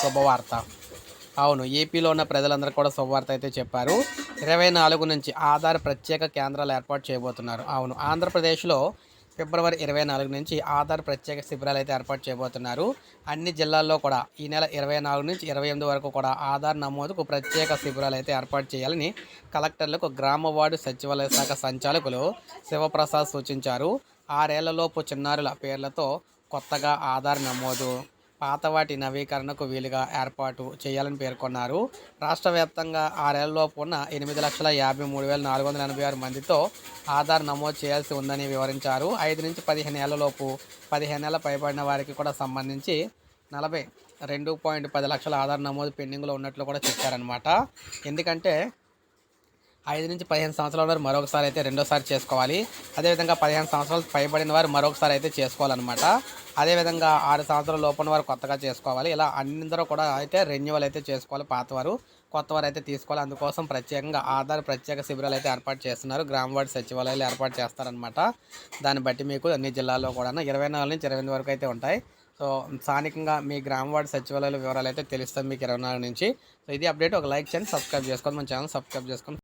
శుభవార్త. అవును ఏపీలో ఉన్న ప్రజలందరూ కూడా శుభవార్త అయితే చెప్పారు. ఇరవై నాలుగు నుంచి ఆధార్ ప్రత్యేక కేంద్రాలు ఏర్పాటు చేయబోతున్నారు. అవును ఆంధ్రప్రదేశ్లో ఫిబ్రవరి ఇరవై నాలుగు నుంచి ఆధార్ ప్రత్యేక శిబిరాలు అయితే ఏర్పాటు చేయబోతున్నారు. అన్ని జిల్లాల్లో కూడా ఈ నెల ఇరవై నాలుగు నుంచి ఇరవై ఎనిమిది వరకు కూడా ఆధార్ నమోదుకు ప్రత్యేక శిబిరాలు అయితే ఏర్పాటు చేయాలని కలెక్టర్లకు గ్రామ వార్డు సచివాలయ శాఖ సంచాలకులు శివప్రసాద్ సూచించారు. ఆరేళ్ళలోపు చిన్నారుల పేర్లతో కొత్తగా ఆధార్ నమోదు. పాత వాటి నవీకరణకు వీలుగా ఏర్పాటు చేయాలని పేర్కొన్నారు. రాష్ట్ర వ్యాప్తంగా ఆరేళ్ళలోపు ఉన్న ఎనిమిది లక్షల యాభై మూడు వేల నాలుగు వందల ఎనభై ఆరు మందితో ఆధార్ నమోదు చేయాల్సి ఉందని వివరించారు. ఐదు నుంచి పదిహేను ఏళ్ళలోపు పదిహేను ఏళ్ళ పైబడిన వారికి కూడా సంబంధించి నలభై రెండు పాయింట్ పది లక్షల ఆధార్ నమోదు పెండింగ్లో ఉన్నట్లు కూడా చెప్పారనమాట ఎందుకంటే ఐదు నుంచి పదిహేను సంవత్సరాల వారు మరొకసారి అయితే రెండోసారి చేసుకోవాలి. అదేవిధంగా పదిహేను సంవత్సరాలు పైబడిన వారు మరొకసారి అయితే చేసుకోవాలన్నమాట. అదేవిధంగా ఆరు సంవత్సరాల లోపల వారు కొత్తగా చేసుకోవాలి. ఇలా అందరూ కూడా అయితే రెన్యువల్ అయితే చేసుకోవాలి పాతవారు. కొత్తవారు అయితే తీసుకోవాలి. అందుకోసం ప్రత్యేకంగా ఆధార్ ప్రత్యేక శిబిరాలు అయితే ఏర్పాటు చేస్తున్నారు. గ్రామ వార్డు సచివాలయాలు ఏర్పాటు చేస్తారనమాట దాన్ని బట్టి మీకు అన్ని జిల్లాల్లో కూడా ఇరవై నాలుగు నుంచి ఇరవై వరకు అయితే ఉంటాయి. సో స్థానికంగా మీ గ్రామ వార్డు సచివాలయాల వివరాలు అయితే తెలుస్తాయి మీకు ఇరవై నాలుగు నుంచి. సో ఇది అప్డేట్. ఒక లైక్ చేయండి సబ్స్క్రైబ్ చేసుకోండి. మన ఛానల్ సబ్స్క్రైబ్ చేసుకోండి.